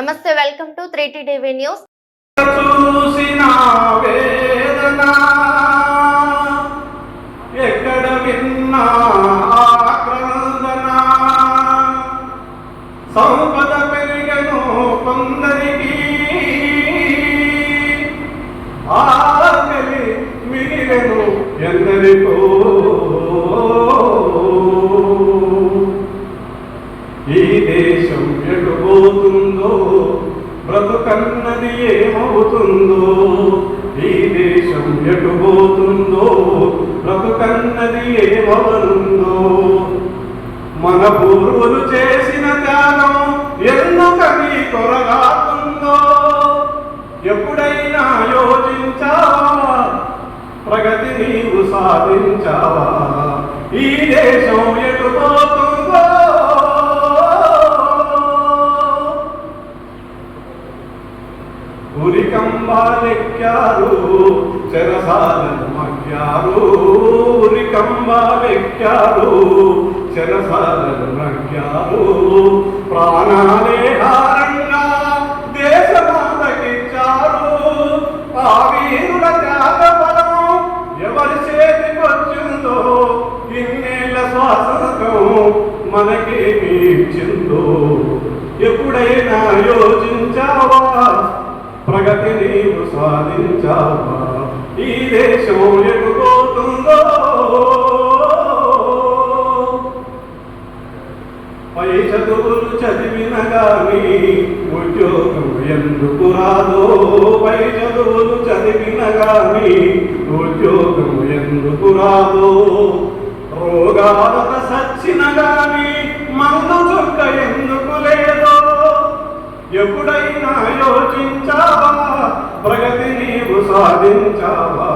నమస్తే welcome to three TV news. ఎక్కడ విన్నా సంపద పెరిగను కొందరికి ఆకలి ఎందరికో. ఈ దేశం ఎటుపోతుందో బ్రతుకన్నది ఏమవుతుందో ఈ దేశం ఎటుపోతుందో బ్రతుకన్నది ఏమవనుందో. మన పూర్వులు చేసిన త్యాగం ఎందుకని కొరగాతుందో ఎప్పుడైనా యోచించావా? ప్రగతి నీవు సాధించావా? ఈ దేశం ఎటుపోతుందో ఉరికంబాలెక్కారు చెరసాలను మగ్గారు ఉరికంబాలెక్కారు చెరసాలను మగ్గారు ప్రాణాలే హారంగా దేశమాతకిచ్చారు ఆ వీరుల త్యాగ ఫలం ఎవరి చేతికొచ్చిందో ఇన్నేళ్ళ స్వాతంత్రం మనకేమి ఇచ్చిందో. ఎప్పుడైనా యోచించావా? ప్రగతి నీవు సాధించావా? ఈ దేశము ఎగుపోతుందో పై చదువులు చదివిన కానీ ఉద్యోగం ఎందుకు రాదో? పై చదువులు చదివిన కానీ ఉద్యోగం ఎందుకు రాదో? ఎప్పుడైనా యోచించావా? ప్రగతి నీవు సాధించావా?